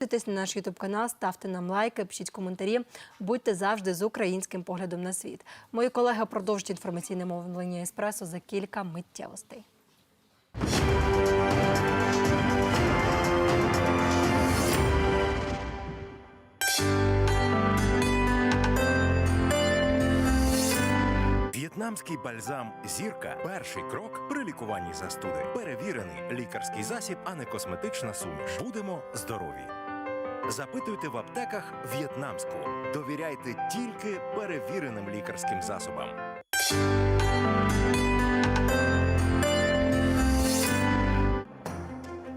Підписуйтесь на наш ютуб канал, ставте нам лайки, пишіть коментарі. Будьте завжди з українським поглядом на світ. Мої колеги продовжать інформаційне мовлення еспресо за кілька миттєвостей. В'єтнамський бальзам Зірка перший крок при лікуванні застуди. Перевірений лікарський засіб, а не косметична суміш. Будемо здорові. Запитуйте в аптеках в'єтнамську. Довіряйте тільки перевіреним лікарським засобам.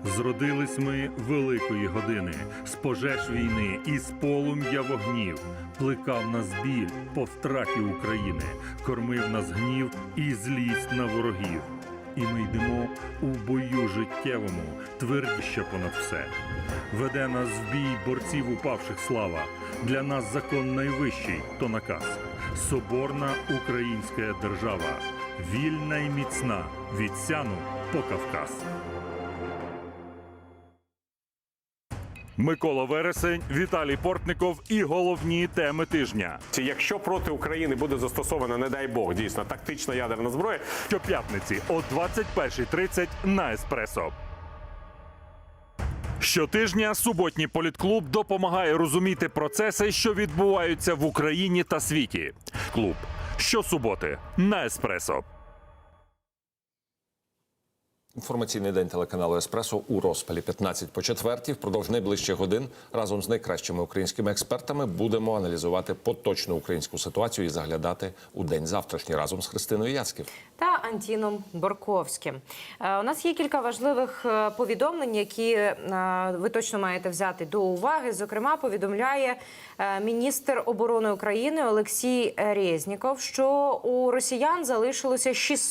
Зродились ми великої години, з пожеж війни і з полум'я вогнів. Плекав нас біль по втраті України, кормив нас гнів і злість на ворогів. І ми йдемо у бою життєвому, твердіще понад все. Веде нас в бій борців упавших слава. Для нас закон найвищий то наказ. Соборна українська держава, вільна і міцна від Сяну по Кавказ. Микола Вересень, Віталій Портников і головні теми тижня. Якщо проти України буде застосована, не дай Бог, дійсно тактична ядерна зброя, Щоп'ятниці о 21.30 на Еспресо. Щотижня суботній політклуб допомагає розуміти процеси, що відбуваються в Україні та світі. Клуб щосуботи на Еспресо. Інформаційний день телеканалу Еспресо у розпалі 15 по четвертій. Впродовж найближчих годин разом з найкращими українськими експертами будемо аналізувати поточну українську ситуацію і заглядати у день завтрашній разом з Христиною Яцьків. та Антіном Борковським. Е, У нас є кілька важливих е, повідомлень, які е, ви точно маєте взяти до уваги. Зокрема, повідомляє міністр оборони України Олексій Резніков, що у росіян залишилося 600